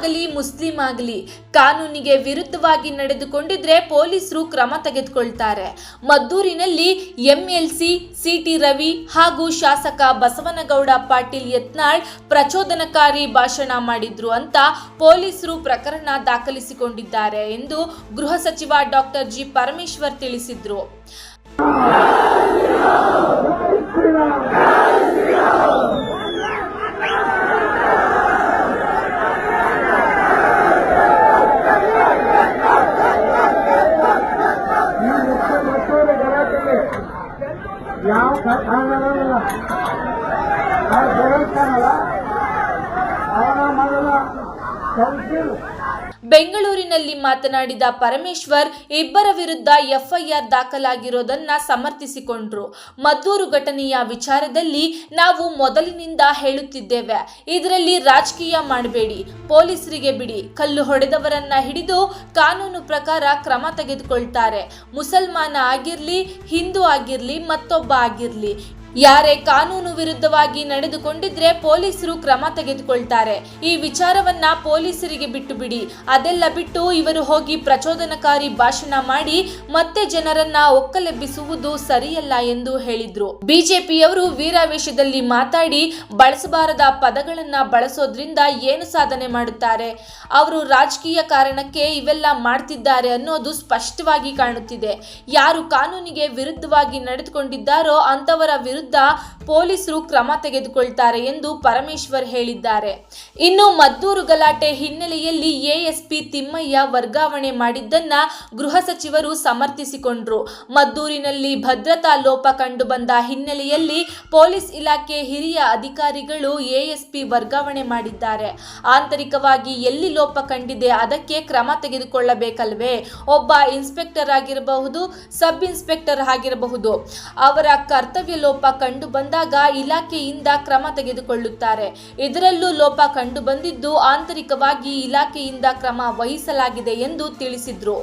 Muslim ಆಗಲಿ, ಕಾನೂನಿಗೆ ವಿರುದ್ಧವಾಗಿ ನಡೆದುಕೊಂಡಿದ್ರೆ ಪೊಲೀಸರು ಕ್ರಮ ತೆಗೆದುಕೊಳ್ತಾರೆ. ಮದ್ದೂರಿನಲ್ಲಿ ಎಂಎಲ್ಸಿ, ಸಿಟಿ ರವಿ ಹಾಗೂ ಶಾಸಕ ಬಸವನಗೌಡ ಪಾಟೀಲ್ ಯತ್ನಾಳ್ ಪ್ರಚೋದನಕಾರಿ ಭಾಷಣ ಮಾಡಿದ್ರು ಅಂತ ಪೊಲೀಸರು ಪ್ರಕರಣ ದಾಖಲಿಸಿಕೊಂಡಿದ್ದಾರೆ ಎಂದು ಗೃಹ ಸಚಿವ ಡಾಕ್ಟರ್ ಜಿ ಪರಮೇಶ್ವರ್ ತಿಳಿಸಿದ್ರು. ಯಾವ ಕಾರಣವಲ್ಲ ಆ ದೇವಸ್ಥಾನಲ್ಲ ಅವನ ಮೊದಲ ಕೌನ್ಸಿಲ್ ಬೆಂಗಳೂರಿನಲ್ಲಿ ಮಾತನಾಡಿದ ಪರಮೇಶ್ವರ್, ಇಬ್ಬರ ವಿರುದ್ಧ ಎಫ್ಐಆರ್ ದಾಖಲಾಗಿರೋದನ್ನ ಸಮರ್ಥಿಸಿಕೊಂಡ್ರು. ಮದ್ದೂರು ಘಟನೆಯ ವಿಚಾರದಲ್ಲಿ ನಾವು ಮೊದಲಿನಿಂದ ಹೇಳುತ್ತಿದ್ದೇವೆ. ಇದರಲ್ಲಿ ರಾಜಕೀಯ ಮಾಡಬೇಡಿ. ಪೊಲೀಸರಿಗೆ ಬಿಡಿ. ಕಲ್ಲು ಹೊಡೆದವರನ್ನ ಹಿಡಿದು ಕಾನೂನು ಪ್ರಕಾರ ಕ್ರಮ ತೆಗೆದುಕೊಳ್ತಾರೆ. ಮುಸಲ್ಮಾನ ಆಗಿರ್ಲಿ, ಹಿಂದೂ ಆಗಿರ್ಲಿ, ಮತ್ತೊಬ್ಬ ಆಗಿರ್ಲಿ. ಯಾರೇ ಕಾನೂನು ವಿರುದ್ಧವಾಗಿ ನಡೆದುಕೊಂಡಿದ್ರೆ ಪೊಲೀಸರು ಕ್ರಮ ತೆಗೆದುಕೊಳ್ತಾರೆ. ಈ ವಿಚಾರವನ್ನ ಪೊಲೀಸರಿಗೆ ಬಿಟ್ಟು ಬಿಡಿ ಅದೆಲ್ಲ ಬಿಟ್ಟು ಇವರು ಹೋಗಿ ಪ್ರಚೋದನಕಾರಿ ಭಾಷಣ ಮಾಡಿ ಮತ್ತೆ ಜನರನ್ನ ಒಕ್ಕಲೆಬ್ಬಿಸುವುದು ಸರಿಯಲ್ಲ ಎಂದು ಹೇಳಿದ್ರು. ಬಿಜೆಪಿಯವರು ವೀರಾವೇಶದಲ್ಲಿ ಮಾತಾಡಿ ಬಳಸಬಾರದ ಪದಗಳನ್ನ ಬಳಸೋದ್ರಿಂದ ಏನು ಸಾಧನೆ ಮಾಡುತ್ತಾರೆ? ಅವರು ರಾಜಕೀಯ ಕಾರಣಕ್ಕೆ ಇವೆಲ್ಲ ಮಾಡ್ತಿದ್ದಾರೆ ಅನ್ನೋದು ಸ್ಪಷ್ಟವಾಗಿ ಕಾಣುತ್ತಿದೆ. ಯಾರು ಕಾನೂನಿಗೆ ವಿರುದ್ಧವಾಗಿ ನಡೆದುಕೊಂಡಿದ್ದಾರೋ ಅಂತವರ ವಿರುದ್ಧ да ಪೊಲೀಸರು ಕ್ರಮ ತೆಗೆದುಕೊಳ್ತಾರೆ ಎಂದು ಪರಮೇಶ್ವರ್ ಹೇಳಿದ್ದಾರೆ. ಇನ್ನು ಮದ್ದೂರು ಗಲಾಟೆ ಹಿನ್ನೆಲೆಯಲ್ಲಿ ಎಎಸ್ಪಿ ತಿಮ್ಮಯ್ಯ ವರ್ಗಾವಣೆ ಮಾಡಿದ್ದನ್ನ ಗೃಹ ಸಚಿವರು ಸಮರ್ಥಿಸಿಕೊಂಡ್ರು. ಮದ್ದೂರಿನಲ್ಲಿ ಭದ್ರತಾ ಲೋಪ ಕಂಡುಬಂದ ಹಿನ್ನೆಲೆಯಲ್ಲಿ ಪೊಲೀಸ್ ಇಲಾಖೆ ಹಿರಿಯ ಅಧಿಕಾರಿಗಳು ಎಎಸ್ಪಿ ವರ್ಗಾವಣೆ ಮಾಡಿದ್ದಾರೆ. ಆಂತರಿಕವಾಗಿ ಎಲ್ಲಿ ಲೋಪ ಕಂಡಿದೆ ಅದಕ್ಕೆ ಕ್ರಮ ತೆಗೆದುಕೊಳ್ಳಬೇಕಲ್ವೇ? ಒಬ್ಬ ಇನ್ಸ್ಪೆಕ್ಟರ್ ಆಗಿರಬಹುದು, ಸಬ್ ಇನ್ಸ್ಪೆಕ್ಟರ್ ಆಗಿರಬಹುದು. ಅವರ ಕರ್ತವ್ಯ ಲೋಪ ಕಂಡು ಬಂದಾಗ ಇಲಾಖೆಯಿಂದ ಕ್ರಮ ತೆಗೆದುಕೊಳ್ಳುತ್ತಾರೆ. ಇದರಲ್ಲೂ ಲೋಪ ಕಂಡು ಬಂದಿದ್ದು ಆಂತರಿಕವಾಗಿ ಇಲಾಖೆಯಿಂದ ಕ್ರಮ ವಹಿಸಲಾಗಿದೆ ಎಂದು ತಿಳಿಸಿದ್ರು.